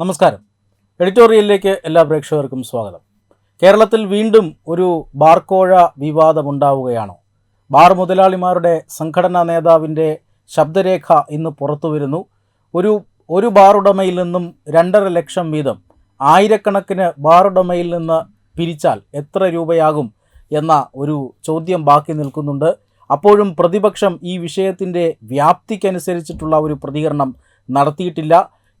നമസ്കാരം. എഡിറ്റോറിയലിലേക്ക് എല്ലാ പ്രേക്ഷകർക്കും സ്വാഗതം. കേരളത്തിൽ വീണ്ടും ഒരു ബാർക്കോഴ വിവാദമുണ്ടാവുകയാണോ? ബാർ മുതലാളിമാരുടെ സംഘടനാ നേതാവിന്റെ ശബ്ദരേഖ ഇന്ന് പുറത്തു വരുന്നു ഒരു ഒരു ബാറുടമയിൽ നിന്നും രണ്ടര ലക്ഷം വീതം ആയിരക്കണക്കിന് ബാറുടമയിൽ നിന്ന് പിരിച്ചാൽ എത്ര രൂപയാകും എന്ന ഒരു ചോദ്യം ബാക്കി നിൽക്കുന്നുണ്ട്. അപ്പോഴും പ്രതിപക്ഷം ഈ വിഷയത്തിന്റെ വ്യാപ്തിക്കനുസരിച്ചിട്ടുള്ള ഒരു പ്രതികരണം നടത്തിയിട്ടില്ല.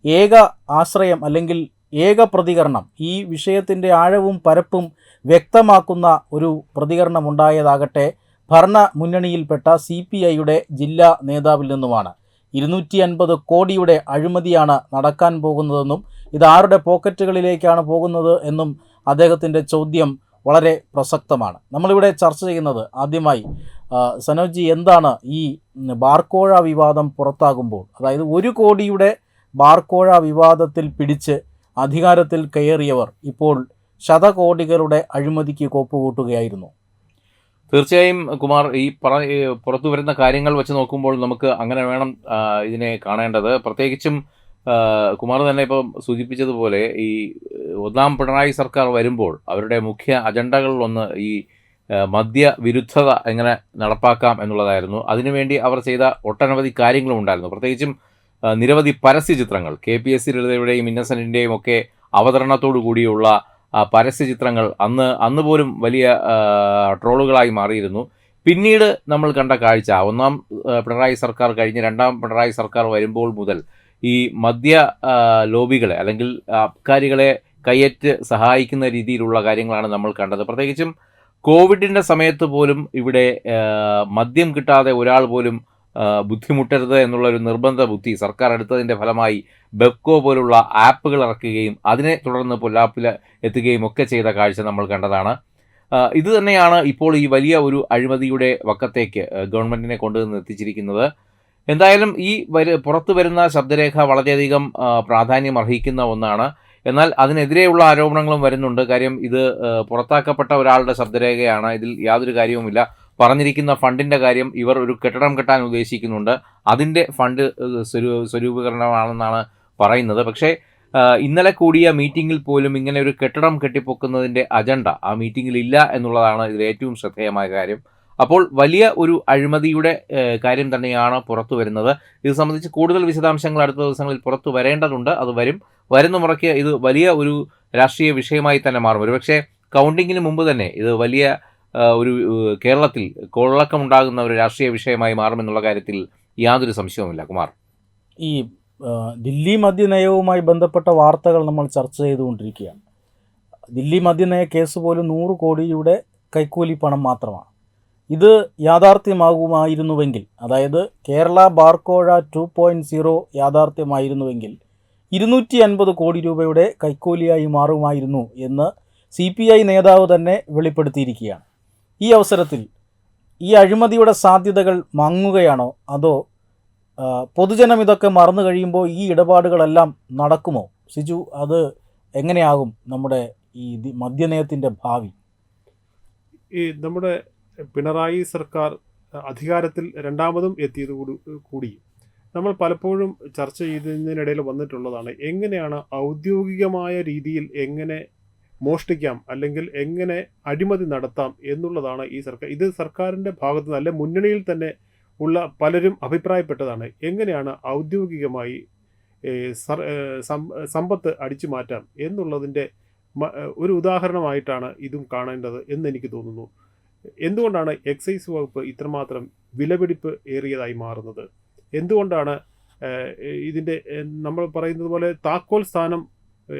ഏക ആശ്രയം അല്ലെങ്കിൽ ഏക പ്രതികരണം ഈ വിഷയത്തിന്റെ ആഴവും പരപ്പും വ്യക്തമാക്കുന്ന ഒരു പ്രതികരണം ഉണ്ടായതാകട്ടെ ഭരണ മുന്നണിയിൽപ്പെട്ട സി പി ഐയുടെ ജില്ലാ നേതാവിൽ നിന്നുമാണ്. ഇരുന്നൂറ്റി അൻപത് കോടിയുടെ അഴിമതിയാണ് നടക്കാൻ പോകുന്നതെന്നും ഇത് ആരുടെ പോക്കറ്റുകളിലേക്കാണ് പോകുന്നത് എന്നും അദ്ദേഹത്തിന്റെ ചോദ്യം വളരെ പ്രസക്തമാണ്. നമ്മളിവിടെ ചർച്ച ചെയ്യുന്നത് ആദ്യമായി സനോജി എന്താണ് ഈ ബാർക്കോഴ വിവാദം പുറത്താകുമ്പോൾ അതായത് ഒരു കോടിയുടെ ബാർക്കോഴ വിവാദത്തിൽ പിടിച്ച് അധികാരത്തിൽ കയറിയവർ ഇപ്പോൾ ശതകോടികളുടെ അഴിമതിക്ക് കോപ്പുകൂട്ടുകയായിരുന്നു. തീർച്ചയായും കുമാർ ഈ പറ പുറത്തു വരുന്ന കാര്യങ്ങൾ വെച്ച് നോക്കുമ്പോൾ നമുക്ക് അങ്ങനെ വേണം ഇതിനെ കാണേണ്ടത്. പ്രത്യേകിച്ചും കുമാർ തന്നെ ഇപ്പം സൂചിപ്പിച്ചതുപോലെ ഈ ഒന്നാം പിണറായി സർക്കാർ വരുമ്പോൾ അവരുടെ മുഖ്യ അജണ്ടകളിലൊന്ന് ഈ മദ്യ വിരുദ്ധത എങ്ങനെ നടപ്പാക്കാം എന്നുള്ളതായിരുന്നു. അതിനുവേണ്ടി അവർ ചെയ്ത ഒട്ടനവധി കാര്യങ്ങളും ഉണ്ടായിരുന്നു. പ്രത്യേകിച്ചും നിരവധി പരസ്യ ചിത്രങ്ങൾ. കെ പി എസ് സി ലളിതയുടെയും ഇന്നസെന്റിന്റെയും ഒക്കെ അവതരണത്തോടു കൂടിയുള്ള പരസ്യ ചിത്രങ്ങൾ അന്ന് അന്ന് പോലും വലിയ ട്രോളുകളായി മാറിയിരുന്നു. പിന്നീട് നമ്മൾ കണ്ട കാഴ്ച ഒന്നാം പിണറായി സർക്കാർ കഴിഞ്ഞ് രണ്ടാം പിണറായി സർക്കാർ വരുമ്പോൾ മുതൽ ഈ മദ്യ ലോബികളെ അല്ലെങ്കിൽ അബ്കാരികളെ കയ്യേറ്റ് സഹായിക്കുന്ന രീതിയിലുള്ള കാര്യങ്ങളാണ് നമ്മൾ കണ്ടത്. പ്രത്യേകിച്ചും കോവിഡിന്റെ സമയത്ത് പോലും ഇവിടെ മദ്യം കിട്ടാതെ ഒരാൾ പോലും ബുദ്ധിമുട്ടരുത് എന്നുള്ള ഒരു നിർബന്ധ ബുദ്ധി സർക്കാർ എടുത്തതിന്റെ ഫലമായി ബെബ്കോ പോലുള്ള ആപ്പുകൾ ഇറക്കുകയും അതിനെ തുടർന്ന് പൊല്ലാപ്പിൽ എത്തുകയും ഒക്കെ ചെയ്ത കാഴ്ച നമ്മൾ കണ്ടതാണ്. ഇത് തന്നെയാണ് ഇപ്പോൾ ഈ വലിയ ഒരു അഴിമതിയുടെ വക്കത്തേക്ക് ഗവൺമെന്റിനെ കൊണ്ടുവന്ന് എത്തിച്ചിരിക്കുന്നത്. എന്തായാലും ഈ വരു പുറത്തു വരുന്ന ശബ്ദരേഖ വളരെയധികം പ്രാധാന്യം അർഹിക്കുന്ന ഒന്നാണ്. എന്നാൽ അതിനെതിരെയുള്ള ആരോപണങ്ങളും വരുന്നുണ്ട്. കാര്യം ഇത് പുറത്താക്കപ്പെട്ട ഒരാളുടെ ശബ്ദരേഖയാണ്. ഇതിൽ യാതൊരു കാര്യവുമില്ല. പറഞ്ഞിരിക്കുന്ന ഫണ്ടിന്റെ കാര്യം ഇവർ ഒരു കെട്ടിടം കെട്ടാൻ ഉദ്ദേശിക്കുന്നുണ്ട്. അതിന്റെ ഫണ്ട് സ്വരൂ സ്വരൂപീകരണമാണെന്നാണ് പറയുന്നത്. പക്ഷേ ഇന്നലെ കൂടിയ മീറ്റിംഗിൽ പോലും ഇങ്ങനെ ഒരു കെട്ടിടം കെട്ടിപ്പൊക്കുന്നതിന്റെ അജണ്ട ആ മീറ്റിംഗിൽ ഇല്ല എന്നുള്ളതാണ് ഇതിൽ ഏറ്റവും ശ്രദ്ധേയമായ കാര്യം. അപ്പോൾ വലിയ ഒരു അഴിമതിയുടെ കാര്യം തന്നെയാണ് പുറത്തു വരുന്നത്. ഇത് സംബന്ധിച്ച് കൂടുതൽ വിശദാംശങ്ങൾ അടുത്ത ദിവസങ്ങളിൽ പുറത്തു വരേണ്ടതുണ്ട്. അത് വരും. വരുന്ന മുറയ്ക്ക് ഇത് വലിയ ഒരു രാഷ്ട്രീയ വിഷയമായി തന്നെ മാറും. ഒരുപക്ഷെ കൗണ്ടിങ്ങിന് മുമ്പ് തന്നെ ഇത് വലിയ ഒരു കേരളത്തിൽ കൊള്ളക്കമുണ്ടാകുന്ന ഒരു രാഷ്ട്രീയ വിഷയമായി മാറുമെന്നുള്ള കാര്യത്തിൽ യാതൊരു സംശയവുമില്ല. കുമാർ. ഈ ദില്ലി മദ്യനയവുമായി ബന്ധപ്പെട്ട വാർത്തകൾ നമ്മൾ ചർച്ച ചെയ്തുകൊണ്ടിരിക്കുകയാണ്. ദില്ലി മദ്യനയ കേസ് പോലും നൂറ് കോടിയുടെ കൈക്കൂലി പണം മാത്രമാണ്. ഇത് യാഥാർത്ഥ്യമാകുമായിരുന്നുവെങ്കിൽ അതായത് കേരള ബാർക്കോഴ ടു പോയിന്റ് സീറോ യാഥാർത്ഥ്യമായിരുന്നുവെങ്കിൽ ഇരുന്നൂറ്റി അൻപത് കോടി രൂപയുടെ കൈക്കൂലിയായി മാറുമായിരുന്നു എന്ന് സി പി ഐ നേതാവ് തന്നെ വെളിപ്പെടുത്തിയിരിക്കുകയാണ്. ഈ അവസരത്തിൽ ഈ അഴിമതിയുടെ സാധ്യതകൾ മങ്ങുകയാണോ? അതോ പൊതുജനം ഇതൊക്കെ മറന്നു കഴിയുമ്പോൾ ഈ ഇടപാടുകളെല്ലാം നടക്കുമോ? സിജു അത് എങ്ങനെയാകും നമ്മുടെ ഈ മദ്യനയത്തിന്റെ ഭാവി? ഈ നമ്മുടെ പിണറായി സർക്കാർ അധികാരത്തിൽ രണ്ടാമതും എത്തിയത് കൂടി. നമ്മൾ പലപ്പോഴും ചർച്ച ചെയ്തതിനിടയിൽ വന്നിട്ടുള്ളതാണ് എങ്ങനെയാണ് ഔദ്യോഗികമായ രീതിയിൽ എങ്ങനെ മോഷ്ടിക്കാം അല്ലെങ്കിൽ എങ്ങനെ അഴിമതി നടത്താം എന്നുള്ളതാണ് ഈ സർക്കാർ ഇത് സർക്കാരിന്റെ ഭാഗത്ത് നിന്ന് അല്ലെ മുന്നണിയിൽ തന്നെ ഉള്ള പലരും അഭിപ്രായപ്പെട്ടതാണ്. എങ്ങനെയാണ് ഔദ്യോഗികമായി സമ്പത്ത് അടിച്ചു മാറ്റാം എന്നുള്ളതിന്റെ ഒരു ഉദാഹരണമായിട്ടാണ് ഇതും കാണേണ്ടത് എന്ന് എനിക്ക് തോന്നുന്നു. എന്തുകൊണ്ടാണ് എക്സൈസ് വകുപ്പ് ഇത്രമാത്രം വിലപിടിപ്പ് ഏറിയതായി മാറുന്നത്? എന്തുകൊണ്ടാണ് ഇതിന്റെ നമ്മൾ പറയുന്നത് പോലെ താക്കോൽ സ്ഥാനം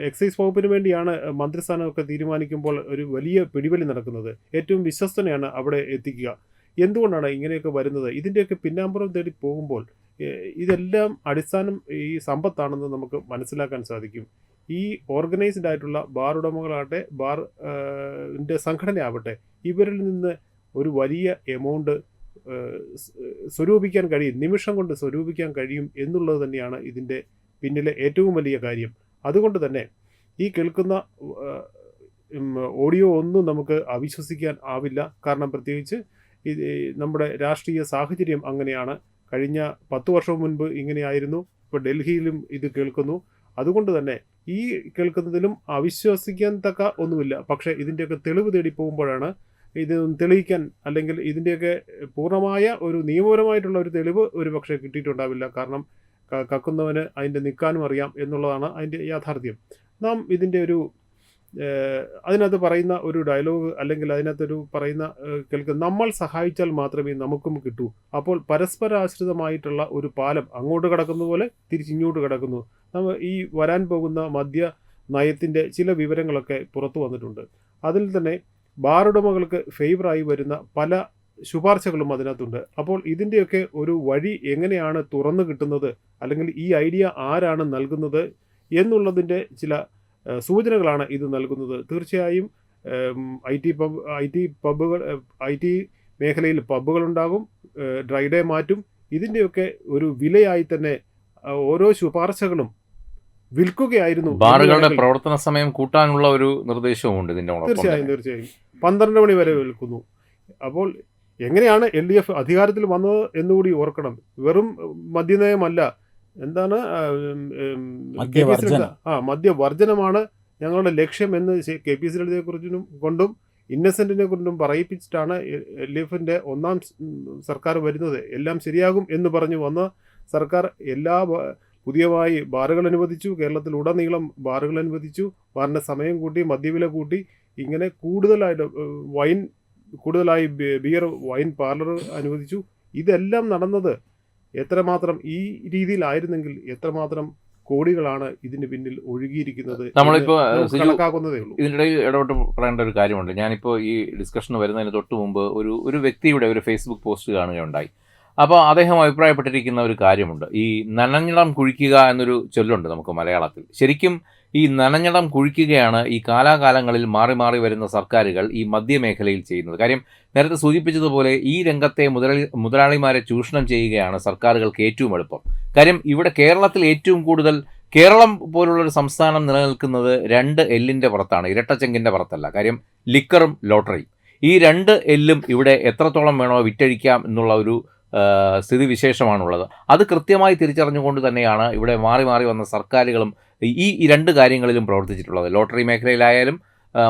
എക്സൈസ് വകുപ്പിന് വേണ്ടിയാണ് മന്ത്രിസ്ഥാനമൊക്കെ തീരുമാനിക്കുമ്പോൾ ഒരു വലിയ പിടിവലി നടക്കുന്നത്. ഏറ്റവും വിശ്വസ്തനെയാണ് അവിടെ എത്തിക്കുക. എന്തുകൊണ്ടാണ് ഇങ്ങനെയൊക്കെ വരുന്നത്? ഇതിന്റെയൊക്കെ പിന്നാമ്പുറം തേടി പോകുമ്പോൾ ഇതെല്ലാം അടിസ്ഥാനം ഈ സമ്പത്താണെന്ന് നമുക്ക് മനസ്സിലാക്കാൻ സാധിക്കും. ഈ ഓർഗനൈസ്ഡ് ആയിട്ടുള്ള ബാർ ഉടമകളാകട്ടെ ബാർ സംഘടനയാവട്ടെ ഇവരിൽ നിന്ന് ഒരു വലിയ എമൗണ്ട് സ്വരൂപിക്കാൻ കഴിയും നിമിഷം കൊണ്ട് സ്വരൂപിക്കാൻ കഴിയും എന്നുള്ളത് തന്നെയാണ് ഇതിന്റെ പിന്നിലെ ഏറ്റവും വലിയ കാര്യം. അതുകൊണ്ട് തന്നെ ഈ കേൾക്കുന്ന ഓഡിയോ ഒന്നും നമുക്ക് അവിശ്വസിക്കാൻ ആവില്ല. കാരണം പ്രത്യേകിച്ച് നമ്മുടെ രാഷ്ട്രീയ സാഹചര്യം അങ്ങനെയാണ്. കഴിഞ്ഞ പത്ത് വർഷം മുൻപ് ഇങ്ങനെയായിരുന്നു. ഇപ്പോൾ ഡൽഹിയിലും ഇത് കേൾക്കുന്നു. അതുകൊണ്ട് തന്നെ ഈ കേൾക്കുന്നതിലും അവിശ്വസിക്കാൻ തക്ക ഒന്നുമില്ല. പക്ഷേ ഇതിന്റെയൊക്കെ തെളിവ് തേടി പോകുമ്പോഴാണ് ഇത് തെളിയിക്കാൻ അല്ലെങ്കിൽ ഇതിന്റെയൊക്കെ പൂർണമായ ഒരു നിയമപരമായിട്ടുള്ള ഒരു തെളിവ് ഒരു പക്ഷേ കിട്ടിയിട്ടുണ്ടാവില്ല. കാരണം കക്കുന്നവന് അതിന്റെ നിൽക്കാനും അറിയാം എന്നുള്ളതാണ് അതിന്റെ യാഥാർത്ഥ്യം. നാം ഇതിന്റെ ഒരു അതിനകത്ത് പറയുന്ന ഒരു ഡയലോഗ് അല്ലെങ്കിൽ അതിനകത്തൊരു പറയുന്ന കേൾക്ക് നമ്മൾ സഹായിച്ചാൽ മാത്രമേ നമുക്കും കിട്ടൂ. അപ്പോൾ പരസ്പരാശ്രിതമായിട്ടുള്ള ഒരു പാലം അങ്ങോട്ട് കിടക്കുന്ന പോലെ തിരിച്ചിങ്ങോട്ട് കിടക്കുന്നു. നമ്മൾ ഈ വരാൻ പോകുന്ന മദ്യ നയത്തിന്റെ ചില വിവരങ്ങളൊക്കെ പുറത്തു വന്നിട്ടുണ്ട്. അതിൽ തന്നെ ബാറുടമകൾക്ക് ഫേവറായി വരുന്ന പല ശുപാർശകളും അതിനകത്തുണ്ട്. അപ്പോൾ ഇതിന്റെയൊക്കെ ഒരു വഴി എങ്ങനെയാണ് തുറന്നു കിട്ടുന്നത്? അല്ലെങ്കിൽ ഈ ഐഡിയ ആരാണ് നൽകുന്നത്? എന്നുള്ളതിന്റെ ചില സൂചനകളാണ് ഇത് നൽകുന്നത്. തീർച്ചയായും I T pub I T പബ്ബുകൾ I T മേഖലയിൽ പബ്ബുകളുണ്ടാകും ഡ്രൈ ഡേ മാറ്റും. ഇതിന്റെയൊക്കെ ഒരു വിലയായി തന്നെ ഓരോ ശുപാർശകളും വിൽക്കുകയായിരുന്നു ബാറുകളുടെ പ്രവർത്തന സമയം കൂട്ടാനുള്ള ഒരു നിർദ്ദേശവും ഉണ്ട് ഇതിന്റെ തീർച്ചയായും. തീർച്ചയായും. പന്ത്രണ്ട് മണി വരെ വിൽക്കുന്നു. അപ്പോൾ എങ്ങനെയാണ് എൽ ഡി എഫ് അധികാരത്തിൽ വന്നത് എന്നുകൂടി ഓർക്കണം. വെറും മദ്യനയമല്ല. എന്താണ് ആ, മദ്യവർജനമാണ് ഞങ്ങളുടെ ലക്ഷ്യം എന്ന് കെ പി സി കുറിച്ചും കൊണ്ടും ഇന്നസെന്റിനെ കൊണ്ടും പറയിപ്പിച്ചിട്ടാണ് എൽ ഡി എഫിന്റെ ഒന്നാം സർക്കാർ വരുന്നത്. എല്ലാം ശരിയാകും എന്ന് പറഞ്ഞു വന്ന സർക്കാർ എല്ലാ പുതിയതായി പുതിയമായി ബാറുകൾ അനുവദിച്ചു കേരളത്തിൽ ഉടനീളം ബാറുകൾ അനുവദിച്ചു. ബാറിന്റെ സമയം കൂട്ടി മദ്യവില കൂട്ടി ഇങ്ങനെ കൂടുതലായിട്ട് വൈൻ കൂടുതലായി ബിയർ വൈൻ പാർലർ അനുവദിച്ചു. ഇതെല്ലാം നടന്നത് എത്രമാത്രം ഈ രീതിയിലായിരുന്നെങ്കിൽ എത്രമാത്രം കോടികളാണ് ഇതിന് പിന്നിൽ ഒഴുകിയിരിക്കുന്നത് നമ്മളിപ്പോ, ഇതിനിടെ ഇടപെട്ട് പറയേണ്ട ഒരു കാര്യമുണ്ട്. ഞാനിപ്പോൾ ഈ ഡിസ്കഷന് വരുന്നതിന് തൊട്ട് മുമ്പ് ഒരു ഒരു വ്യക്തിയുടെ ഒരു ഫേസ്ബുക്ക് പോസ്റ്റ് കാണുകയുണ്ടായി. അപ്പോൾ അദ്ദേഹം അഭിപ്രായപ്പെട്ടിരിക്കുന്ന ഒരു കാര്യമുണ്ട്. ഈ നനഞ്ഞിടം കുഴിക്കുക എന്നൊരു ചൊല്ലുണ്ട് നമുക്ക് മലയാളത്തിൽ. ശരിക്കും ഈ നനഞ്ഞിടം കുഴിക്കുകയാണ് ഈ കാലാകാലങ്ങളിൽ മാറി മാറി വരുന്ന സർക്കാരുകൾ ഈ മദ്യമേഖലയിൽ ചെയ്യുന്നത്. കാര്യം നേരത്തെ സൂചിപ്പിച്ചതുപോലെ ഈ രംഗത്തെ മുതലാളി മുതലാളിമാരെ ചൂഷണം ചെയ്യുകയാണ് സർക്കാരുകൾക്ക് ഏറ്റവും എളുപ്പം. കാര്യം ഇവിടെ കേരളത്തിൽ ഏറ്റവും കൂടുതൽ കേരളം പോലുള്ള ഒരു സംസ്ഥാനം നിലനിൽക്കുന്നത് രണ്ട് എല്ലിന്റെ പുറത്താണ് ഇരട്ടച്ചെങ്കിന്റെ പുറത്തല്ല. കാര്യം ലിക്കറും ലോട്ടറിയും. ഈ രണ്ട് എല്ലും ഇവിടെ എത്രത്തോളം വേണോ വിറ്റഴിക്കാം എന്നുള്ള ഒരു സ്ഥിതിവിശേഷമാണുള്ളത്. അത് കൃത്യമായി തിരിച്ചറിഞ്ഞുകൊണ്ട് തന്നെയാണ് ഇവിടെ മാറി മാറി വന്ന സർക്കാരുകളും ഈ രണ്ട് കാര്യങ്ങളിലും പ്രവർത്തിച്ചിട്ടുള്ളത്. ലോട്ടറി മേഖലയിലായാലും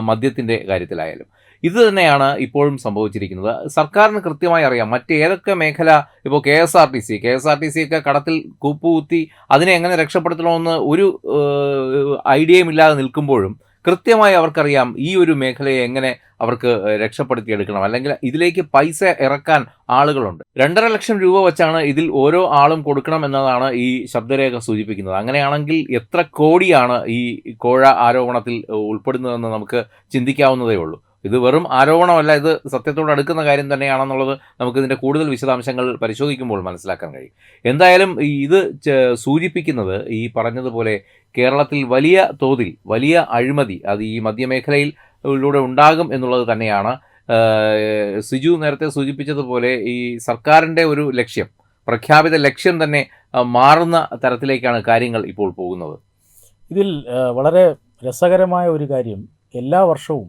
മദ്യത്തിന്റെ കാര്യത്തിലായാലും. ഇത് തന്നെയാണ് ഇപ്പോഴും സംഭവിച്ചിരിക്കുന്നത്. സർക്കാരിന് കൃത്യമായി അറിയാം മറ്റേതൊക്കെ മേഖല ഇപ്പോൾ K S R T C K S R T C ഒക്കെ കടത്തിൽ കൂപ്പുകുത്തി അതിനെ എങ്ങനെ രക്ഷപ്പെടുത്തണമെന്ന് ഒരു ഐഡിയയും ഇല്ലാതെ നിൽക്കുമ്പോഴും കൃത്യമായി അവർക്കറിയാം ഈ ഒരു മേഖലയെ എങ്ങനെ അവർക്ക് രക്ഷപ്പെടുത്തിയെടുക്കണം. അല്ലെങ്കിൽ ഇതിലേക്ക് പൈസ ഇറക്കാൻ ആളുകളുണ്ട്. രണ്ടര ലക്ഷം രൂപ വെച്ചാണ് ഇതിൽ ഓരോ ആളും കൊടുക്കണം എന്നതാണ് ഈ ശബ്ദരേഖ സൂചിപ്പിക്കുന്നത്. അങ്ങനെയാണെങ്കിൽ എത്ര കോടിയാണ് ഈ കോഴ ആരോപണത്തിൽ ഉൾപ്പെടുന്നതെന്ന് നമുക്ക് ചിന്തിക്കാവുന്നതേ ഉള്ളൂ. ഇത് വെറും ആരോപണമല്ല ഇത് സത്യത്തോട് അടുക്കുന്ന കാര്യം തന്നെയാണെന്നുള്ളത് നമുക്ക് ഇതിന്റെ കൂടുതൽ വിശദാംശങ്ങൾ പരിശോധിക്കുമ്പോൾ മനസ്സിലാക്കാൻ കഴിയും. എന്തായാലും ഇത് സൂചിപ്പിക്കുന്നത് ഈ പറഞ്ഞതുപോലെ കേരളത്തിൽ വലിയ തോതിൽ വലിയ അഴിമതി അത് ഈ മദ്യമേഖലയിലൂടെ ഉണ്ടാകും എന്നുള്ളത് തന്നെയാണ്. സിജു നേരത്തെ സൂചിപ്പിച്ചതുപോലെ ഈ സർക്കാരിന്റെ ഒരു ലക്ഷ്യം പ്രഖ്യാപിത ലക്ഷ്യം തന്നെ മാറുന്ന തരത്തിലേക്കാണ് കാര്യങ്ങൾ ഇപ്പോൾ പോകുന്നത്. ഇതിൽ വളരെ രസകരമായ ഒരു കാര്യം എല്ലാ വർഷവും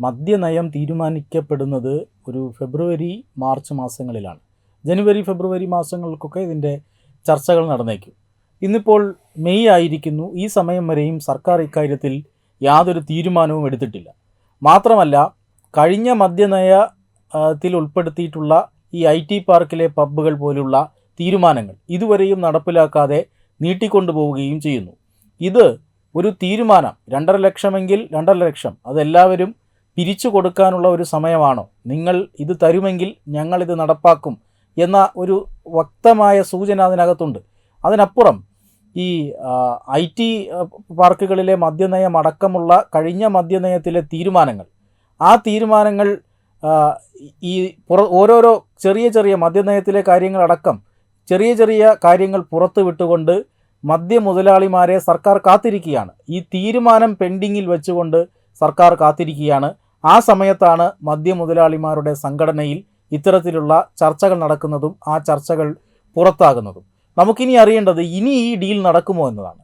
മദ്യനയം തീരുമാനിക്കപ്പെടുന്നത് ഒരു ഫെബ്രുവരി മാർച്ച് മാസങ്ങളിലാണ്. ജനുവരി ഫെബ്രുവരി മാസങ്ങൾക്കൊക്കെ ഇതിന്റെ ചർച്ചകൾ നടന്നേക്കും. ഇന്നിപ്പോൾ മെയ് ആയിരിക്കുന്നു. ഈ സമയം വരെയും സർക്കാർ ഇക്കാര്യത്തിൽ യാതൊരു തീരുമാനവും എടുത്തിട്ടില്ല. മാത്രമല്ല കഴിഞ്ഞ മദ്യനയത്തിൽ ഉൾപ്പെടുത്തിയിട്ടുള്ള ഈ ഐ ടി പാർക്കിലെ പബ്ബുകൾ പോലുള്ള തീരുമാനങ്ങൾ ഇതുവരെയും നടപ്പിലാക്കാതെ നീട്ടിക്കൊണ്ടുപോവുകയും ചെയ്യുന്നു. ഇത് ഒരു തീരുമാനം. രണ്ടര ലക്ഷമെങ്കിൽ രണ്ടര ലക്ഷം. അതെല്ലാവരും പിരിച്ചു കൊടുക്കാനുള്ള ഒരു സമയമാണോ? നിങ്ങൾ ഇത് തരുമെങ്കിൽ ഞങ്ങളിത് നടപ്പാക്കും എന്ന ഒരു വ്യക്തമായ സൂചന അതിനകത്തുണ്ട്. അതിനപ്പുറം ഈ ഐ ടി പാർക്കുകളിലെ മദ്യനയം അടക്കമുള്ള കഴിഞ്ഞ മദ്യനയത്തിലെ തീരുമാനങ്ങൾ. ആ തീരുമാനങ്ങൾ ഈ പുറ ഓരോരോ ചെറിയ ചെറിയ മദ്യനയത്തിലെ കാര്യങ്ങളടക്കം ചെറിയ ചെറിയ കാര്യങ്ങൾ പുറത്തു വിട്ടുകൊണ്ട് മദ്യ മുതലാളിമാരെ സർക്കാർ കാത്തിരിക്കുകയാണ്. ഈ തീരുമാനം പെൻഡിങ്ങിൽ വെച്ചുകൊണ്ട് സർക്കാർ കാത്തിരിക്കുകയാണ്. ആ സമയത്താണ് മദ്യ മുതലാളിമാരുടെ സംഘടനയിൽ ഇത്തരത്തിലുള്ള ചർച്ചകൾ നടക്കുന്നതും ആ ചർച്ചകൾ പുറത്താകുന്നതും. നമുക്കിനി അറിയേണ്ടത് ഇനി ഈ ഡീൽ നടക്കുമോ എന്നതാണ്.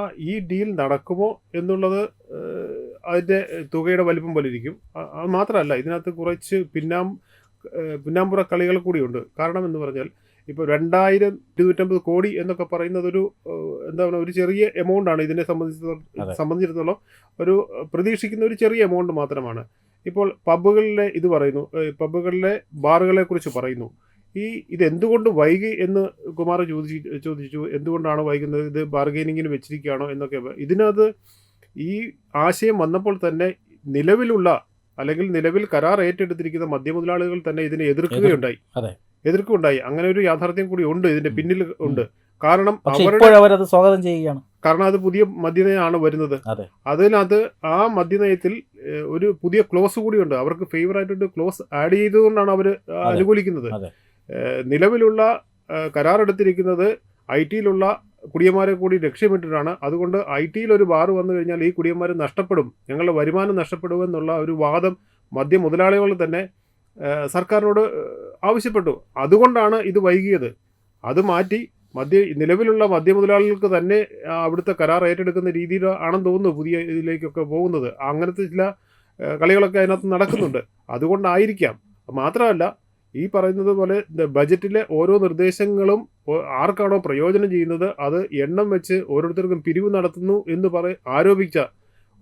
ആ ഈ ഡീൽ നടക്കുമോ എന്നുള്ളത് അതിന്റെ തുകയുടെ വലിപ്പം പോലെ ഇരിക്കും. അത് മാത്രമല്ല ഇതിനകത്ത് കുറച്ച് പിന്നാം പിന്നാമ്പുറ കളികൾ കൂടിയുണ്ട്. കാരണം എന്ന് പറഞ്ഞാൽ ഇപ്പോൾ രണ്ടായിരം ഇരുന്നൂറ്റമ്പത് കോടി എന്നൊക്കെ പറയുന്നത് ഒരു എന്താ പറയുക ഒരു ചെറിയ എമൗണ്ട് ആണ്. ഇതിനെ സംബന്ധിച്ചിടത്തോളം സംബന്ധിച്ചിടത്തോളം ഒരു പ്രതീക്ഷിക്കുന്ന ഒരു ചെറിയ എമൗണ്ട് മാത്രമാണ്. ഇപ്പോൾ പബ്ബുകളിലെ ഇത് പറയുന്നു പബ്ബുകളിലെ ബാറുകളെ കുറിച്ച് പറയുന്നു. ഈ ഇത് എന്തുകൊണ്ട് വൈകി എന്ന് കുമാർ ചോദിച്ചു ചോദിച്ചു. എന്തുകൊണ്ടാണ് വൈകുന്നത്? ഇത് ബാർഗെയിനിങ്ങിന് വെച്ചിരിക്കുകയാണോ എന്നൊക്കെ ഇതിനകത്ത് ഈ ആശയം വന്നപ്പോൾ തന്നെ നിലവിലുള്ള അല്ലെങ്കിൽ നിലവിൽ കരാർ ഏറ്റെടുത്തിരിക്കുന്ന മദ്യമുതലാളികൾ തന്നെ ഇതിനെ എതിർക്കുകയുണ്ടായി. അതെ. എതിർക്കുകയുണ്ടായി അങ്ങനെ ഒരു യാഥാർത്ഥ്യം കൂടി ഉണ്ട് ഇതിന്റെ പിന്നിൽ ഉണ്ട്. കാരണം അവരത് സ്വാഗതം ചെയ്യുകയാണ്. കാരണം അത് പുതിയ മദ്യനയാണ് വരുന്നത്. അതെ. അതിനകത്ത് ആ മദ്യനയത്തിൽ ഒരു പുതിയ ക്ലോസ് കൂടിയുണ്ട് അവർക്ക് ഫേവർ ആയിട്ടൊരു ക്ലോസ് ആഡ് ചെയ്തുകൊണ്ടാണ് അവർ അനുകൂലിക്കുന്നത്. നിലവിലുള്ള കരാറെടുത്തിരിക്കുന്നത് ഐ ടിയിലുള്ള കുടിയന്മാരെ കൂടി ലക്ഷ്യമിട്ടിട്ടാണ്. അതുകൊണ്ട് ഐ ടിയിൽ ഒരു ബാർ വന്നു കഴിഞ്ഞാൽ ഈ കുടിയന്മാർ നഷ്ടപ്പെടും. ഞങ്ങളുടെ വരുമാനം നഷ്ടപ്പെടുമെന്നുള്ള ഒരു വാദം മദ്യ മുതലാളികൾ തന്നെ സർക്കാരിനോട് ആവശ്യപ്പെട്ടു. അതുകൊണ്ടാണ് ഇത് വൈകിയത്. അത് മാറ്റി മദ്യ നിലവിലുള്ള മദ്യമുതലാളികൾക്ക് തന്നെ ആ, അവിടുത്തെ കരാർ ഏറ്റെടുക്കുന്ന രീതിയിൽ ആണെന്ന് തോന്നുന്നു പുതിയ ഇതിലേക്കൊക്കെ പോകുന്നത്. അങ്ങനത്തെ ചില കളികളൊക്കെ അതിനകത്ത് നടക്കുന്നുണ്ട്. അതുകൊണ്ടായിരിക്കാം. മാത്രമല്ല ഈ പറയുന്നത് പോലെ ബജറ്റിലെ ഓരോ നിർദ്ദേശങ്ങളും ആർക്കാണോ പ്രയോജനം ചെയ്യുന്നത് അത് എണ്ണം വെച്ച് ഓരോരുത്തർക്കും പിരിവ് നടത്തുന്നു എന്ന് പറ ആരോപിച്ച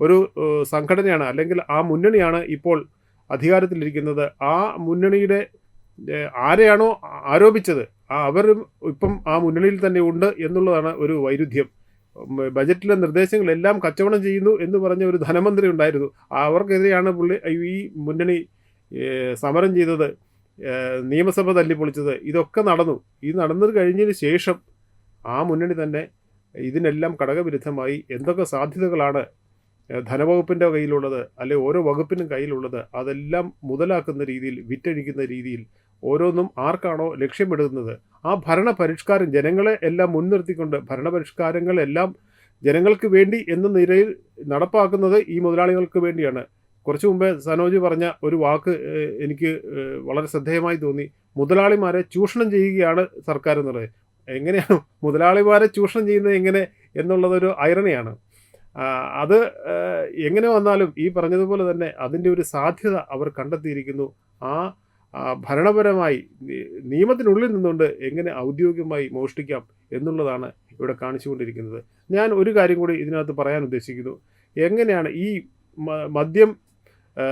ഒരു സംഘടനയാണ് അല്ലെങ്കിൽ ആ മുന്നണിയാണ് ഇപ്പോൾ അധികാരത്തിലിരിക്കുന്നത്. ആ മുന്നണിയുടെ ആരെയാണോ ആരോപിച്ചത്? ആ അവരും ഇപ്പം ആ മുന്നണിയിൽ തന്നെ ഉണ്ട് എന്നുള്ളതാണ് ഒരു വൈരുദ്ധ്യം. ബജറ്റിലെ നിർദ്ദേശങ്ങളെല്ലാം കച്ചവടം ചെയ്യുന്നു എന്ന് പറഞ്ഞ ഒരു ധനമന്ത്രി ഉണ്ടായിരുന്നു. അവർക്കെതിരെയാണ് പുള്ളി ഈ മുന്നണി സമരം ചെയ്തത്. നിയമസഭ തല്ലിപ്പൊളിച്ചത്. ഇതൊക്കെ നടന്നു. ഇത് നടന്നത് കഴിഞ്ഞതിന് ശേഷം ആ മുന്നണി തന്നെ ഇതിനെല്ലാം ഘടകവിരുദ്ധമായി എന്തൊക്കെ സാധ്യതകളാണ് ധനവകുപ്പിന്റെ കയ്യിലുള്ളത് അല്ലെ ഓരോ വകുപ്പിനും കയ്യിലുള്ളത് അതെല്ലാം മുതലാക്കുന്ന രീതിയിൽ വിറ്റഴിക്കുന്ന രീതിയിൽ ഓരോന്നും ആർക്കാണോ ലക്ഷ്യമിടുന്നത്. ആ ഭരണ പരിഷ്കാരം ജനങ്ങളെ എല്ലാം മുൻനിർത്തിക്കൊണ്ട് ഭരണപരിഷ്കാരങ്ങളെല്ലാം ജനങ്ങൾക്ക് വേണ്ടി എന്ന നിലയിൽ നടപ്പാക്കുന്നത് ഈ മുതലാളികൾക്ക് വേണ്ടിയാണ്. കുറച്ചു മുമ്പേ സനോജ് പറഞ്ഞ ഒരു വാക്ക് എനിക്ക് വളരെ ശ്രദ്ധേയമായി തോന്നി. മുതലാളിമാരെ ചൂഷണം ചെയ്യുകയാണ് സർക്കാർ എന്നുള്ളത്. എങ്ങനെയാണ് മുതലാളിമാരെ ചൂഷണം ചെയ്യുന്നത് എങ്ങനെ എന്നുള്ളതൊരു ഐറണിയാണ്. അത് എങ്ങനെ വന്നാലും ഈ പറഞ്ഞതുപോലെ തന്നെ അതിന്റെ ഒരു സാധ്യത അവർ കണ്ടെത്തിയിരിക്കുന്നു. ആ, ഭരണപരമായി നിയമത്തിനുള്ളിൽ നിന്നുകൊണ്ട് എങ്ങനെ ഔദ്യോഗികമായി മോഷ്ടിക്കാം എന്നുള്ളതാണ് ഇവിടെ കാണിച്ചുകൊണ്ടിരിക്കുന്നത്. ഞാൻ ഒരു കാര്യം കൂടി ഇതിനകത്ത് പറയാൻ ഉദ്ദേശിക്കുന്നു. എങ്ങനെയാണ് ഈ മദ്യം ആ,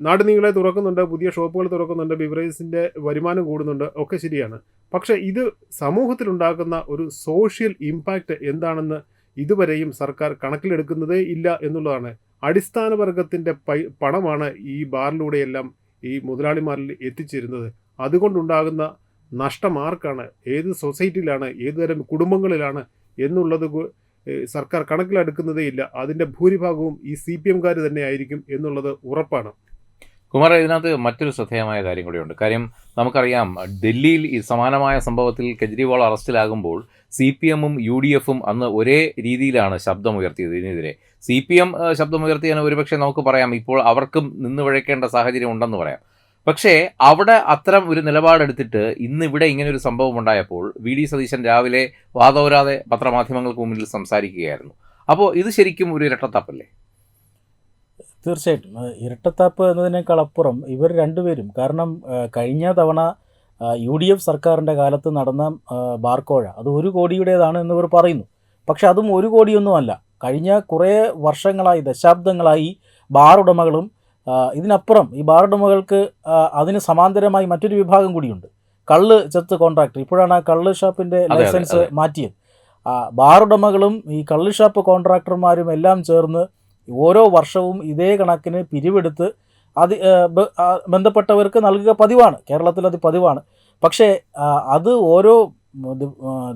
നാട് നീങ്ങളെ തുറക്കുന്നുണ്ട് പുതിയ ഷോപ്പുകൾ തുറക്കുന്നുണ്ട് ബിവറേജസിന്റെ വരുമാനം കൂടുന്നുണ്ട് ഒക്കെ ശരിയാണ്. പക്ഷേ ഇത് സമൂഹത്തിലുണ്ടാക്കുന്ന ഒരു സോഷ്യൽ ഇമ്പാക്റ്റ് എന്താണെന്ന് ഇതുവരെയും സർക്കാർ കണക്കിലെടുക്കുന്നതേ ഇല്ല എന്നുള്ളതാണ്. അടിസ്ഥാന വർഗത്തിന്റെ പണമാണ് ഈ ബാറിലൂടെയെല്ലാം ഈ മുതലാളിമാരിൽ എത്തിച്ചേരുന്നത്. അതുകൊണ്ടുണ്ടാകുന്ന നഷ്ടം ആർക്കാണ് ഏത് സൊസൈറ്റിയിലാണ് ഏതുതരം കുടുംബങ്ങളിലാണ് എന്നുള്ളത് സർക്കാർ കണക്കിലെടുക്കുന്നതേ ഇല്ല അതിന്റെ ഭൂരിഭാഗവും ഈ സി പി എംകാർ തന്നെ ആയിരിക്കും എന്നുള്ളത് ഉറപ്പാണ്. കുമാർ ഇതിനകത്ത് മറ്റൊരു ശ്രദ്ധേയമായ കാര്യം കൂടിയുണ്ട്. കാര്യം നമുക്കറിയാം ഡൽഹിയിൽ ഈ സമാനമായ സംഭവത്തിൽ കെജ്രിവാൾ അറസ്റ്റിലാകുമ്പോൾ സി പി എമ്മും യു ഡി എഫും അന്ന് ഒരേ രീതിയിലാണ് ശബ്ദമുയർത്തിയത് ഇതിനെതിരെ. സി പി എം ശബ്ദമുയർത്തിയാണ് ഒരുപക്ഷെ നമുക്ക് പറയാം ഇപ്പോൾ അവർക്കും നിന്ന് വഴക്കേണ്ട സാഹചര്യം ഉണ്ടെന്ന് പറയാം. പക്ഷേ അവിടെ അത്തരം ഒരു നിലപാടെടുത്തിട്ട് ഇന്ന് ഇവിടെ ഇങ്ങനെ ഒരു സംഭവം ഉണ്ടായപ്പോൾ വി ഡി സതീശൻ രാവിലെ വാദോരാതെ പത്രമാധ്യമങ്ങൾക്ക് മുന്നിൽ സംസാരിക്കുകയായിരുന്നു. അപ്പോൾ ഇത് ശരിക്കും ഒരു ഇരട്ടത്താപ്പല്ലേ? തീർച്ചയായിട്ടും. ഇരട്ടത്താപ്പ് എന്നതിനേക്കാൾ അപ്പുറം ഇവർ രണ്ടുപേരും കാരണം കഴിഞ്ഞ തവണ യു ഡി എഫ് സർക്കാരിന്റെ കാലത്ത് നടന്ന ബാർക്കോഴ അത് ഒരു കോടിയുടേതാണ് എന്നിവർ പറയുന്നു. പക്ഷെ അതും ഒരു കോടിയൊന്നുമല്ല. കഴിഞ്ഞ കുറേ വർഷങ്ങളായി ദശാബ്ദങ്ങളായി ബാർ ഉടമകളും ഇതിനപ്പുറം ഈ ബാർ ഉടമകൾക്ക് അതിന് സമാന്തരമായി മറ്റൊരു വിഭാഗം കൂടിയുണ്ട്. കള്ള് ചെത്ത് കോൺട്രാക്ടർ. ഇപ്പോഴാണ് ആ കള്ള് ഷാപ്പിന്റെ ലൈസൻസ്. മാറ്റിയത്. ബാർ ഉടമകളും ഈ കള്ള് ഷാപ്പ് കോൺട്രാക്ടർമാരും എല്ലാം ചേർന്ന് ഓരോ വർഷവും ഇതേ കണക്കിന് പിരിവെടുത്ത് അത് ബന്ധപ്പെട്ടവർക്ക് നൽകുക പതിവാണ്. കേരളത്തിൽ അത് പതിവാണ്. പക്ഷേ അത് ഓരോ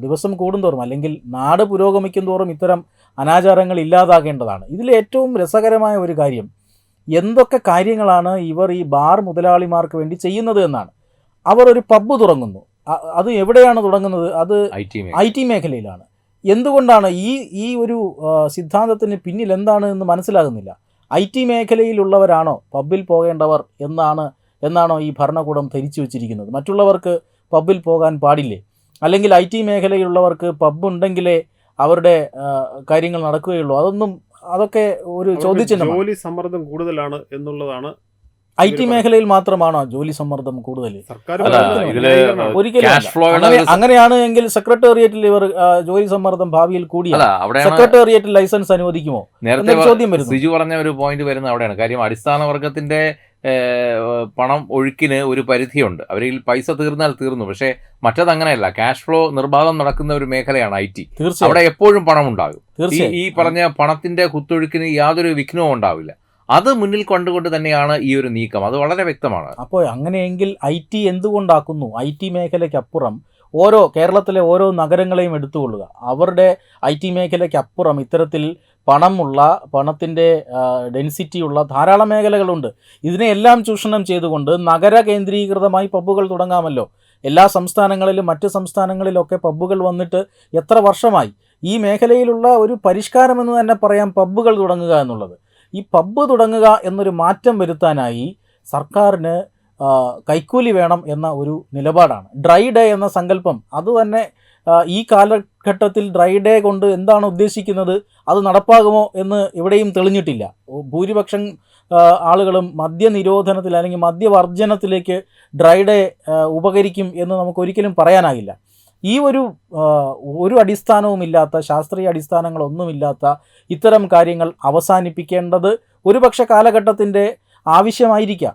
ദിവസം കൂടുന്തോറും അല്ലെങ്കിൽ നാട് പുരോഗമിക്കും തോറും ഇത്തരം അനാചാരങ്ങൾ ഇല്ലാതാകേണ്ടതാണ്. ഇതിൽ ഏറ്റവും രസകരമായ ഒരു കാര്യം എന്തൊക്കെ കാര്യങ്ങളാണ് ഇവർ ഈ ബാർ മുതലാളിമാർക്ക് വേണ്ടി ചെയ്യുന്നത് എന്നാണ്. അവർ ഒരു പബ്ബ് തുടങ്ങുന്നു. അത് എവിടെയാണ് തുടങ്ങുന്നത്? അത് ഐ ടി മേഖലയിലാണ്. എന്തുകൊണ്ടാണ് ഈ ഈ ഒരു സിദ്ധാന്തത്തിന് പിന്നിൽ എന്താണ് എന്ന് മനസ്സിലാകുന്നില്ല? ഐ ടി മേഖലയിലുള്ളവരാണോ? പബ്ബിൽ പോകേണ്ടവർ എന്നാണ് എന്നാണോ ഈ ഭരണകൂടം ധരിച്ചു വച്ചിരിക്കുന്നത്? മറ്റുള്ളവർക്ക് പബ്ബിൽ പോകാൻ പാടില്ലേ? അല്ലെങ്കിൽ ഐ ടി മേഖലയിലുള്ളവർക്ക് പബ്ബ് ഉണ്ടെങ്കിലേ അവരുടെ കാര്യങ്ങൾ നടക്കുകയുള്ളൂ. അതൊന്നും അതൊക്കെ ഒരു ചോദ്യം ജോലി സമ്മർദ്ദം കൂടുതലാണ് എന്നുള്ളതാണ് ഐ ടി മേഖലയിൽ മാത്രമാണോ ജോലി സമ്മർദ്ദം കൂടുതൽ. ഒരിക്കലും അങ്ങനെയാണ് എങ്കിൽ സെക്രട്ടേറിയറ്റിൽ ഇവർ ജോലി സമ്മർദ്ദം ഭാവിയിൽ കൂടിയ. സെക്രട്ടേറിയറ്റിൽ ലൈസൻസ് അനുവദിക്കുമോ? നേരത്തെ ചോദ്യം വരുന്നു. സിജു പറഞ്ഞ ഒരു പോയിന്റ് വരുന്നത് അവിടെയാണ്. കാര്യം അടിസ്ഥാന വർഗത്തിന്റെ പണം ഒഴുക്കിന് ഒരു പരിധിയുണ്ട്. അവരിൽ പൈസ തീർന്നാൽ തീർന്നു. പക്ഷേ മറ്റത് അങ്ങനെയല്ല. ക്യാഷ് ഫ്ലോ നിർബാധം നടക്കുന്ന ഒരു മേഖലയാണ് ഐ ടി. അവിടെ എപ്പോഴും പണം ഉണ്ടാകും ഈ ഈ പറഞ്ഞ പണത്തിന്റെ കുത്തൊഴുക്കിന് യാതൊരു വിഘ്നവും ഉണ്ടാവില്ല. അത് മുന്നിൽ കണ്ടുകൊണ്ട് തന്നെയാണ് ഈ ഒരു നീക്കം. അത് വളരെ വ്യക്തമാണ്. അപ്പോൾ അങ്ങനെയെങ്കിൽ ഐ ടി എന്തുകൊണ്ടാക്കുന്നു? ഐ ടി മേഖലയ്ക്കപ്പുറം ഓരോ കേരളത്തിലെ ഓരോ നഗരങ്ങളെയും എടുത്തുകൊള്ളുക. അവരുടെ ഐ ടി മേഖലയ്ക്കപ്പുറം ഇത്തരത്തിൽ പണമുള്ള പണത്തിന്റെ ഡെൻസിറ്റിയുള്ള ധാരാളം മേഖലകളുണ്ട്. ഇതിനെയെല്ലാം ചൂഷണം ചെയ്തുകൊണ്ട് നഗര കേന്ദ്രീകൃതമായി പബ്ബുകൾ തുടങ്ങാമല്ലോ. എല്ലാ സംസ്ഥാനങ്ങളിലും മറ്റ് സംസ്ഥാനങ്ങളിലൊക്കെ പബ്ബുകൾ വന്നിട്ട് എത്ര വർഷമായി? ഈ മേഖലയിലുള്ള ഒരു പരിഷ്കാരമെന്ന് തന്നെ പറയാം പബ്ബുകൾ തുടങ്ങുക എന്നുള്ളത്. ഈ പബ്ബ് തുടങ്ങുക എന്നൊരു മാറ്റം വരുത്താനായി സർക്കാരിന് കൈക്കൂലി വേണം എന്ന ഒരു നിലപാടാണ്. ഡ്രൈ ഡേ എന്ന സങ്കല്പം. അത് തന്നെ ഈ കാലഘട്ടത്തിൽ ഡ്രൈ ഡേ കൊണ്ട് എന്താണ് ഉദ്ദേശിക്കുന്നത്? അത് നടപ്പാകുമോ എന്ന് എവിടെയും തെളിഞ്ഞിട്ടില്ല. ഭൂരിപക്ഷം ആളുകളും മദ്യനിരോധനത്തിൽ അല്ലെങ്കിൽ മദ്യവർജനത്തിലേക്ക് ഡ്രൈ ഡേ ഉപകരിക്കും എന്ന് നമുക്ക് ഒരിക്കലും പറയാനാകില്ല. ഈ ഒരു ഒരു അടിസ്ഥാനവുമില്ലാത്ത ശാസ്ത്രീയ അടിസ്ഥാനങ്ങളൊന്നുമില്ലാത്ത ഇത്തരം കാര്യങ്ങൾ അവസാനിപ്പിക്കേണ്ടത് ഒരുപക്ഷെ കാലഘട്ടത്തിന്റെ ആവശ്യമായിരിക്കാം.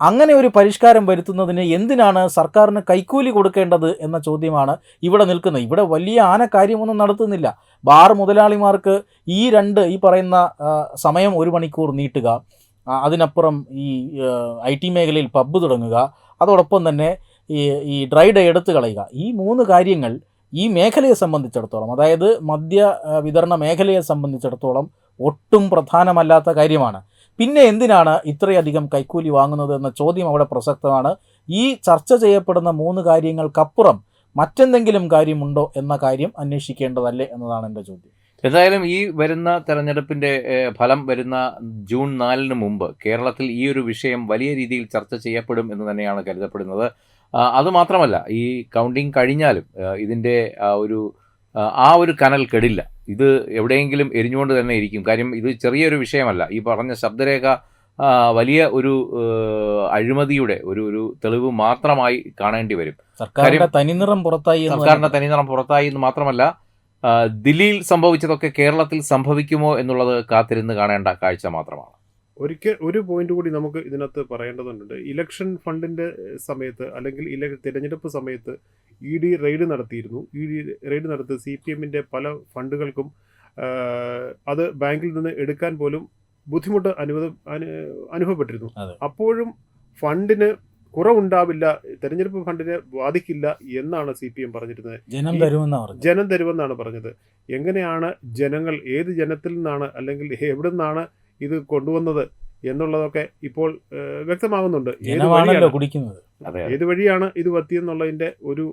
അങ്ങനെ ഒരു പരിഷ്കാരം വരുത്തുന്നതിന് എന്തിനാണ് സർക്കാരിന് കൈക്കൂലി കൊടുക്കേണ്ടത് എന്ന ചോദ്യമാണ് ഇവിടെ നിൽക്കുന്നത്. ഇവിടെ വലിയ ആന കാര്യമൊന്നും നടത്തുന്നില്ല. ബാർ മുതലാളിമാർക്ക് ഈ രണ്ട് ഈ പറയുന്ന സമയം ഒരു മണിക്കൂർ നീട്ടുക അതിനപ്പുറം ഈ ഐ ടി മേഖലയിൽ പബ്ബ് തുടങ്ങുക അതോടൊപ്പം തന്നെ ഈ ഈ ഡ്രൈ ഡേ എടുത്തു കളയുക. ഈ മൂന്ന് കാര്യങ്ങൾ ഈ മേഖലയെ സംബന്ധിച്ചിടത്തോളം അതായത് മദ്യ വിതരണ മേഖലയെ സംബന്ധിച്ചിടത്തോളം ഒട്ടും പ്രധാനമല്ലാത്ത കാര്യമാണ്. പിന്നെ എന്തിനാണ് ഇത്രയധികം കൈക്കൂലി വാങ്ങുന്നത് എന്ന ചോദ്യം അവിടെ പ്രസക്തമാണ്. ഈ ചർച്ച ചെയ്യപ്പെടുന്ന മൂന്ന് കാര്യങ്ങൾക്കപ്പുറം മറ്റെന്തെങ്കിലും കാര്യമുണ്ടോ എന്ന കാര്യം അന്വേഷിക്കേണ്ടതല്ലേ എന്നതാണ് എന്റെ ചോദ്യം. എന്തായാലും ഈ വരുന്ന തെരഞ്ഞെടുപ്പിന്റെ ഫലം വരുന്ന ജൂൺ നാലിന് മുമ്പ് കേരളത്തിൽ ഈ ഒരു വിഷയം വലിയ രീതിയിൽ ചർച്ച ചെയ്യപ്പെടും എന്ന് തന്നെയാണ് കരുതപ്പെടുന്നത്. അതുമാത്രമല്ല ഈ കൗണ്ടിങ് കഴിഞ്ഞാലും ഇതിന്റെ ഒരു ആ, ഒരു കനൽ കെടില്ല. ഇത് എവിടെയെങ്കിലും എരിഞ്ഞുകൊണ്ട് തന്നെ ഇരിക്കും. കാര്യം ഇത് ചെറിയൊരു വിഷയമല്ല. ഈ പറഞ്ഞ ശബ്ദരേഖ വലിയ ഒരു അഴിമതിയുടെ ഒരു ഒരു തെളിവ് മാത്രമായി കാണേണ്ടി വരും. സർക്കാരിന്റെ തനിനിറം പുറത്തായി സർക്കാരിന്റെ തന്നെ തനിനിറം പുറത്തായി എന്ന് മാത്രമല്ല ദില്ലിയിൽ സംഭവിച്ചതൊക്കെ കേരളത്തിൽ സംഭവിക്കുമോ എന്നുള്ളത് കാത്തിരുന്ന് കാണേണ്ട കാഴ്ച മാത്രമാണ്. ഒരിക്കൽ ഒരു പോയിന്റ് കൂടി നമുക്ക് ഇതിനകത്ത് പറയേണ്ടതുണ്ട്. ഇലക്ഷൻ ഫണ്ടിന്റെ സമയത്ത് അല്ലെങ്കിൽ ഇല തിരഞ്ഞെടുപ്പ് സമയത്ത് ഇ ഡി റെയ്ഡ് നടത്തിയിരുന്നു. ഇ ഡി റെയ്ഡ് നടത്തി സി പി എമ്മിന്റെ പല ഫണ്ടുകൾക്കും അത് ബാങ്കിൽ നിന്ന് എടുക്കാൻ പോലും ബുദ്ധിമുട്ട് അനുവദ അനുഭവപ്പെട്ടിരുന്നു. അപ്പോഴും ഫണ്ടിന് കുറവുണ്ടാവില്ല തെരഞ്ഞെടുപ്പ് ഫണ്ടിനെ ബാധിക്കില്ല എന്നാണ് സി പി എം പറഞ്ഞിരുന്നത്. ജനം തരുമെന്നാണ് ജനം തരുമെന്നാണ് പറഞ്ഞത്. എങ്ങനെയാണ് ജനങ്ങൾ ഏത് ജനത്തിൽ നിന്നാണ് അല്ലെങ്കിൽ എവിടെ നിന്നാണ് ഇത് കൊണ്ടുവന്നത് എന്നുള്ളതൊക്കെ ഇപ്പോൾ വ്യക്തമാകുന്നുണ്ട് ഏത് വഴിയാണ്? കുടിക്കുന്നത്. അതെ ഏത് വഴിയാണ് ഇത് വത്തിയെന്നുള്ളതിന്റെ ഒരു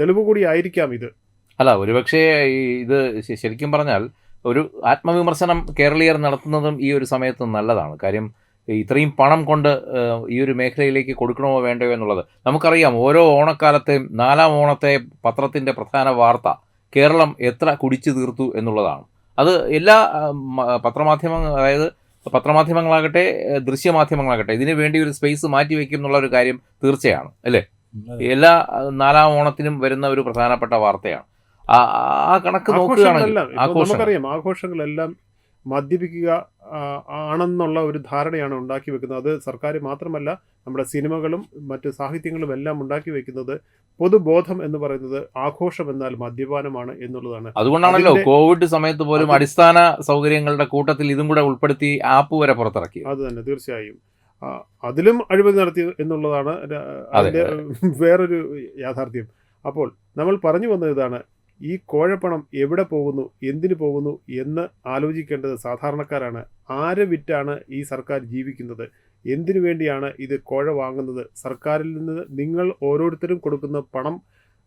തെളിവ് കൂടി ആയിരിക്കാം ഇത്. അല്ല ഒരുപക്ഷേ ഈ ഇത് ശരിക്കും പറഞ്ഞാൽ ഒരു ആത്മവിമർശനം കേരളീയർ നടത്തുന്നതും ഈ ഒരു സമയത്ത് നല്ലതാണ്. കാര്യം ഇത്രയും പണം കൊണ്ട് ഈ ഒരു മേഖലയിലേക്ക് കൊടുക്കണമോ വേണ്ടയോ എന്നുള്ളത് നമുക്കറിയാം. ഓരോ ഓണക്കാലത്തെയും നാലാം ഓണത്തെ പത്രത്തിന്റെ പ്രധാന വാർത്ത കേരളം എത്ര കുടിച്ചു തീർത്തു എന്നുള്ളതാണ്. അത് എല്ലാ പത്രമാധ്യമങ്ങൾ അതായത് പത്രമാധ്യമങ്ങളാകട്ടെ ദൃശ്യമാധ്യമങ്ങളാകട്ടെ ഇതിനു വേണ്ടി ഒരു സ്പേസ് മാറ്റി വയ്ക്കും എന്നുള്ള ഒരു കാര്യം തീർച്ചയാണ് അല്ലേ? എല്ലാ നാലാം ഓണത്തിനും വരുന്ന ഒരു പ്രധാനപ്പെട്ട വാർത്തയാണ്. ആ ആ കണക്ക് നോക്കുകയാണെങ്കിൽ ആഘോഷങ്ങളെല്ലാം മദ്യപിക്കുക ആണെന്നുള്ള ഒരു ധാരണയാണ് ഉണ്ടാക്കി വെക്കുന്നത്. അത് സർക്കാർ മാത്രമല്ല നമ്മുടെ സിനിമകളും മറ്റ് സാഹിത്യങ്ങളും എല്ലാം ഉണ്ടാക്കി വെക്കുന്നത് പൊതുബോധം എന്ന് പറയുന്നത് ആഘോഷം എന്നാൽ മദ്യപാനമാണ് എന്നുള്ളതാണ്. അതുകൊണ്ടാണല്ലോ കോവിഡ് സമയത്ത് പോലും അടിസ്ഥാന സൗകര്യങ്ങളുടെ കൂട്ടത്തിൽ ഇതും കൂടെ ഉൾപ്പെടുത്തി ആപ്പ് വരെ പുറത്തിറക്കി അത് തന്നെ തീർച്ചയായും. അതിലും അഴിമതി നടത്തി എന്നുള്ളതാണ് അതിന്റെ വേറൊരു യാഥാർത്ഥ്യം. അപ്പോൾ നമ്മൾ പറഞ്ഞു വന്നത് ഇതാണ് ഈ കോഴപ്പണം എവിടെ പോകുന്നു എന്തിനു പോകുന്നു എന്ന് ആലോചിക്കേണ്ടത് സാധാരണക്കാരാണ്. ആരെ വിറ്റാണ് ഈ സർക്കാർ ജീവിക്കുന്നത്? എന്തിനു വേണ്ടിയാണ് ഇത് കോഴ വാങ്ങുന്നത്? സർക്കാരിൽ നിന്ന് നിങ്ങൾ ഓരോരുത്തരും കൊടുക്കുന്ന പണം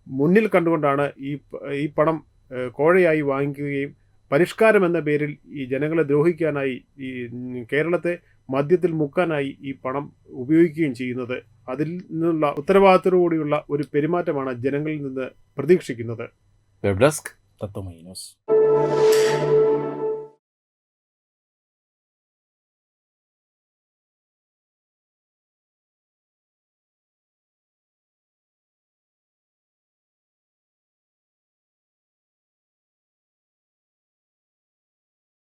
മുന്നിൽ കണ്ടുകൊണ്ടാണ് ഈ ഈ പണം കോഴയായി വാങ്ങിക്കുകയും പരിഷ്കാരം എന്ന പേരിൽ ഈ ജനങ്ങളെ ദ്രോഹിക്കാനായി ഈ കേരളത്തെ മദ്യത്തിൽ മുക്കാനായി ഈ പണം ഉപയോഗിക്കുകയും ചെയ്യുന്നത്. അതിൽ നിന്നുള്ള ഉത്തരവാദിത്തത്തോടുകൂടിയുള്ള ഒരു പെരുമാറ്റമാണ് ജനങ്ങളിൽ നിന്ന് പ്രതീക്ഷിക്കുന്നത്. Berdasc, tanto menos.